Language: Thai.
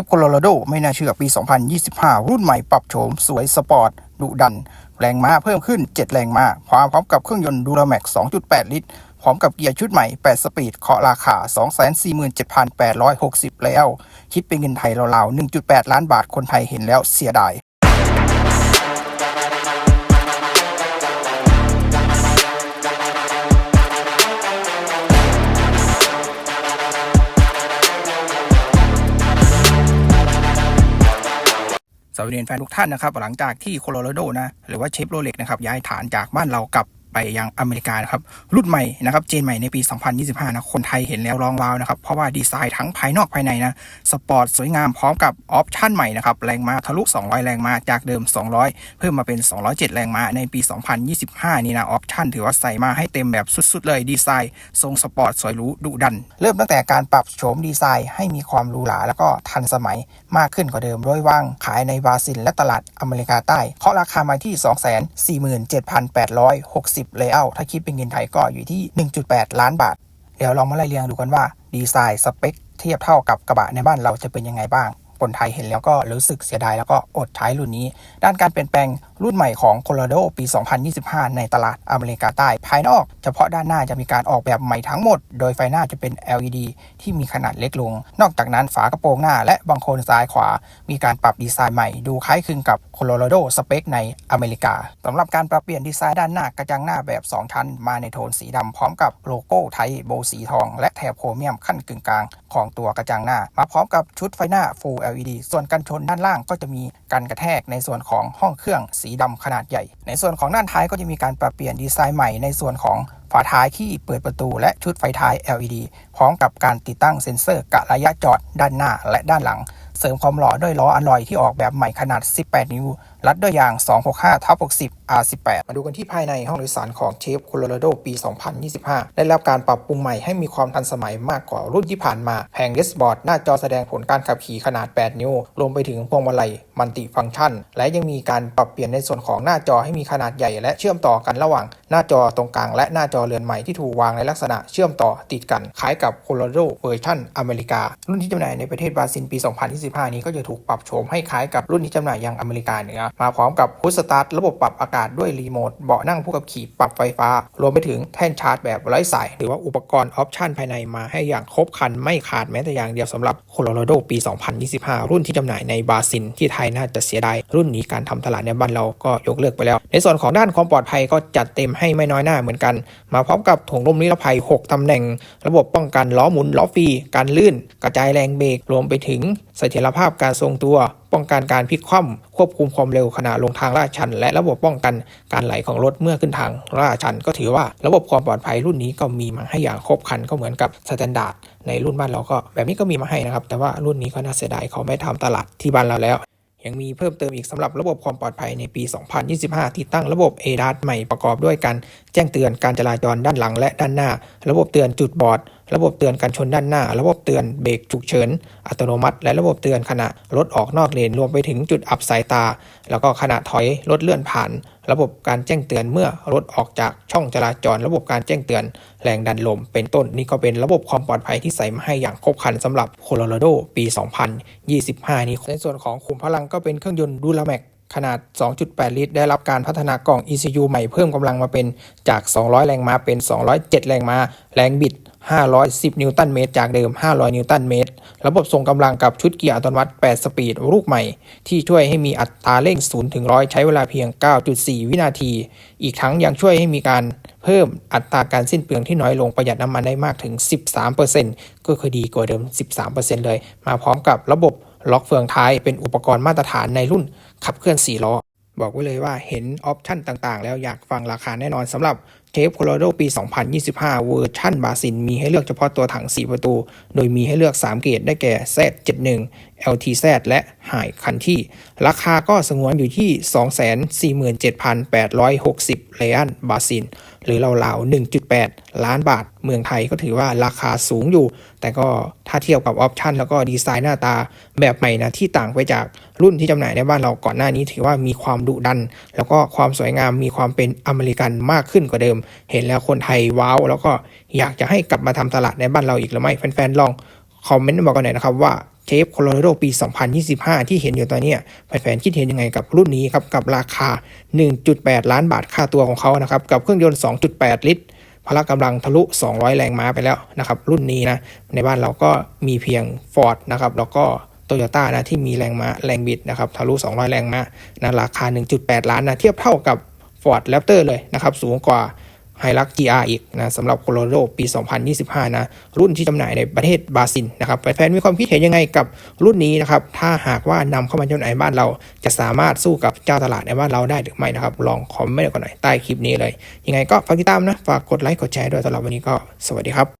ฟโคโลราโดไม่น่าเชื่อปี 2025 รุ่นใหม่ปรับโฉมสวยสปอร์ตดุดัน แรงม้าเพิ่มขึ้น 7 แรงม้าพร้อมกับเครื่องยนต์ดูราแม็ก2.8 ลิตร พร้อมกับเกียร์ชุดใหม่ 8 สปีดเคาะราคา 247,860 แล้ว คิดเป็นเงินไทยราวๆ 1.8 ล้านบาทคนไทยเห็นแล้วเสียดาย เรียนแฟนทุกท่านนะครับ หลังจากที่โคโลราโดนะหรือว่าเชฟโรเล็กนะครับย้ายฐานจากบ้านเรากับ ไปยังอเมริกานะครับรุ่นใหม่นะครับเจนใหม่ในปี 2025 นะคนไทยเห็นแล้วร้องว้าวนะครับเพราะว่าดีไซน์ทั้งภายนอกภายในนะสปอร์ตสวยงามพร้อมกับออปชั่นใหม่นะครับแรงม้าทะลุ 200 แรงม้าจากเดิม 200 เพิ่มมาเป็น 207 แรงม้าในปี 2025 นี่นะออปชั่นถือว่าใส่มาให้เต็มแบบสุดๆ เลยดีไซน์ ทรงสปอร์ตสวยหรูดุดัน เริ่มตั้งแต่การปรับโฉมดีไซน์ให้มีความหรูหราแล้วก็ทันสมัยมากขึ้นกว่าเดิมโดยว่างขายในบราซิลและตลาดอเมริกาใต้เคาะราคามาที่ 247,860เลเยอร์ถ้าคิดเป็นเงินไทยก็อยู่ที่ 1.8 ล้านบาท เดี๋ยวลองมาไล่เรียงดูกันว่าดีไซน์สเปคเทียบเท่ากับกระบะในบ้านเราจะเป็นยังไงบ้างคนไทยเห็นแล้วก็รู้สึกเสียดายแล้วก็อดใช้รุ่นนี้ ด้านการเปลี่ยนแปลง รุ่นใหม่ของ Colorado ปี 2025 ในตลาดอเมริกาใต้ ภายนอก เฉพาะด้านหน้าจะมีการออกแบบใหม่ทั้งหมด โดยไฟหน้าจะเป็น LED ที่มีขนาดเล็กลง นอกจากนั้นฝากระโปรงหน้าและบังโคลนซ้ายขวา มีการปรับดีไซน์ใหม่ ดูคล้ายคลึงกับ Colorado สเปคในอเมริกาสำหรับการปรับเปลี่ยนดีไซน์ด้านหน้ากระจังหน้าแบบ 2 ชั้น มาในโทนสีดำพร้อมกับโลโก้ไทยโบสีทอง และแถบโครเมียมขั้นกึ่งกลางของตัวกระจังหน้า มาพร้อมกับชุดไฟหน้า Full LED ส่วนกันชนด้านล่างก็จะมีกันกระแทกในส่วนของห้องเครื่องสีดำขนาดใหญ่ ในส่วนของด้านท้ายก็จะมีการปรับเปลี่ยนดีไซน์ใหม่ในส่วนของฝาท้ายที่เปิดประตูและชุดไฟท้าย LED พร้อมกับการติดตั้งเซ็นเซอร์กะระยะจอดด้านหน้าและด้านหลัง เสริมความหล่อด้วยล้ออลลอยที่ออกแบบใหม่ขนาด 18 นิ้ว รัดด้วยยาง 265ทับ60 R18 มาดูกันที่ภายในห้องโดยสารของเชฟโคโลราโดปี 2025 ได้รับการปรับปรุงใหม่ให้มีความทันสมัยมากกว่ารุ่นที่ผ่านมาแผงเดสบอร์ดหน้าจอแสดงผลการขับขี่ขนาด 8 นิ้ว รวมไปถึงพวงมาลัยมัลติฟังก์ชัน และยังมีการปรับเปลี่ยนในส่วนของหน้าจอให้มีขนาดใหญ่และเชื่อมต่อกันระหว่างหน้าจอตรงกลางและหน้าจอเรือนใหม่ที่ถูกวางในลักษณะเชื่อมต่อติดกันคล้ายกับโคโลราโดเวอร์ชันอเมริกา รุ่นที่จำหน่ายในประเทศบราซิลปี 20 2025 นี้ก็จะถูกปรับโฉมให้คล้ายกับรุ่นที่จำหน่ายยังอเมริกาเหนือ มาพร้อมกับพุชสตาร์ทระบบปรับอากาศด้วยรีโมทเบาะนั่งผู้ขับขี่ปรับไฟฟ้า รวมไปถึงแท่นชาร์จแบบไร้สาย หรือว่าอุปกรณ์ออปชันภายในมาให้อย่างครบครันไม่ขาดแม้แต่อย่างเดียวสำหรับโคโลราโดปี 2025 รุ่นที่จำหน่ายในบราซิลที่ไทยน่าจะเสียดายรุ่นนี้การทำตลาดในบ้านเราก็ยกเลิกไปแล้ว ในส่วนของด้านความปลอดภัยก็จัดเต็มให้ไม่น้อยหน้าเหมือนกัน มาพร้อมกับถุงลมนิรภัย 6ตำแหน่ง ระบบป้องกันล้อหมุนล้อฟรีการลื่น กระจายแรงเบรกรวมไปถึงเสถียรรภาพการทรงตัว ป้องกันการพลิกคว่ำควบคุมความเร็วขณะลงทางลาดชัน และระบบป้องกันการไหลของรถเมื่อขึ้นทางลาดชัน ก็ถือว่าระบบความปลอดภัยรุ่นนี้ก็มีมาให้อย่างครบครันก็เหมือนกับสแตนดาร์ดในรุ่นบ้านเราก็แบบนี้ก็มีมาให้นะครับ แต่ว่ารุ่นนี้ก็น่าเสียดายเขาไม่ทำตลาดที่บ้านเราแล้วยังมีเพิ่มเติมอีกสำหรับระบบความปลอดภัยในปี 2025 ที่ตั้งระบบ ADAS ใหม่ประกอบด้วยการแจ้งเตือนการจราจรด้านหลังและด้านหน้า ระบบเตือนจุดบอด ระบบเตือนการชนด้านหน้า ระบบเตือนเบรกฉุกเฉินอัตโนมัติ และระบบเตือนขณะรถออกนอกเลนรวมไปถึงจุดอับสายตา แล้วก็ขณะถอยรถเลื่อนผ่าน ระบบการแจ้งเตือนเมื่อรถออกจากช่องจราจร ระบบการแจ้งเตือน แรงดันลม เป็นต้นนี่ก็เป็นระบบความปลอดภัยที่ใส่มาให้อย่างครบครันสำหรับโคโลราโดปี 2025 นี้ในส่วนของขุมพลังก็เป็นเครื่องยนต์ดูลาแมกขนาด 2.8 ลิตร ได้รับการพัฒนากล่อง ECU ใหม่เพิ่มกำลังมาเป็นจาก 200 แรงม้าเป็น 207 แรงม้า แรงบิด 510 นิวตันเมตรจากเดิม 500 นิวตันเมตร ระบบส่งกำลังกับชุดเกียร์อัตโนมัติ 8 สปีดลูกใหม่ ที่ช่วยให้มีอัตราเร่ง 0 ถึง 100 ใช้เวลาเพียง 9.4 วินาที อีกทั้งยังช่วยให้มีการเพิ่มอัตราการสิ้นเปลืองที่น้อยลงประหยัดน้ำมันได้มากถึง 13%ก็คือดีกว่าเดิม 13%เลย มาพร้อมกับระบบล็อกเฟืองท้ายเป็นอุปกรณ์มาตรฐานในรุ่นขับเคลื่อน4ล้อบอกไว้เลยว่าเห็นออปชั่นต่างๆ แล้วอยากฟังราคาแน่นอนสำหรับ เคฟโคโลราโดปี 2025 เวอร์ชั่นบาซิน มีให้เลือกเฉพาะตัวถัง 4 ประตู โดยมีให้เลือก 3 เกรดได้แก่ Z71 LTZ และหายคันที่ ราคาก็สงวนอยู่ที่ 247,860 เลอันบาซินหรือราวๆ1.8 ล้านบาท เมืองไทยก็ถือว่าราคาสูงอยู่ แต่ก็ถ้าเทียบกับออปชันแล้วก็ดีไซน์หน้าตาแบบใหม่นะที่ต่างไปจากรุ่นที่จำหน่ายในบ้านเราก่อนหน้านี้ถือว่ามีความดุดัน แล้วก็ความสวยงามมีความเป็นอเมริกันมากขึ้นกว่าเดิม เห็นแล้วคนไทยว้าว แล้วก็อยากจะให้กลับมาทำตลาดในบ้านเราอีกหรือไม่แฟนๆลองคอมเมนต์มาบอกกันหน่อยนะครับว่า เชฟโคโลราโดปี 2025 ที่เห็นอยู่ตอนนี้แฟนๆคิดเห็นยังไงกับรุ่นนี้ครับ กับราคา 1.8 ล้านบาทค่าตัวของเขานะครับ กับเครื่องยนต์ 2.8 ลิตรพละกำลังทะลุ 200 แรงม้าไปแล้วนะครับ รุ่นนี้นะ ในบ้านเราก็มีเพียง Ford นะครับแล้วก็โตโยต้านะที่มีแรงม้าแรงบิดนะครับทะลุ 200 แรงม้านะราคา 1.8 ล้านนะเทียบเท่ากับ Ford Raptor เลยนะครับสูงกว่า ไฮรัก GR อีกนะสำหรับโคโลราโดปี 2025 นะ รุ่นที่จำหน่ายในประเทศบราซิลนะครับแฟนๆมีความคิดเห็นยังไงกับรุ่นนี้นะครับ ถ้าหากว่านำเข้ามาจำหน่ายบ้านเรา จะสามารถสู้กับเจ้าตลาดในบ้านเราได้หรือไม่นะครับ ลองคอมเมนต์กันหน่อยใต้คลิปนี้เลย ยังไงก็ฝากติดตามนะ ฝากกดไลค์กดแชร์ด้วยสำหรับวันนี้ก็สวัสดีครับ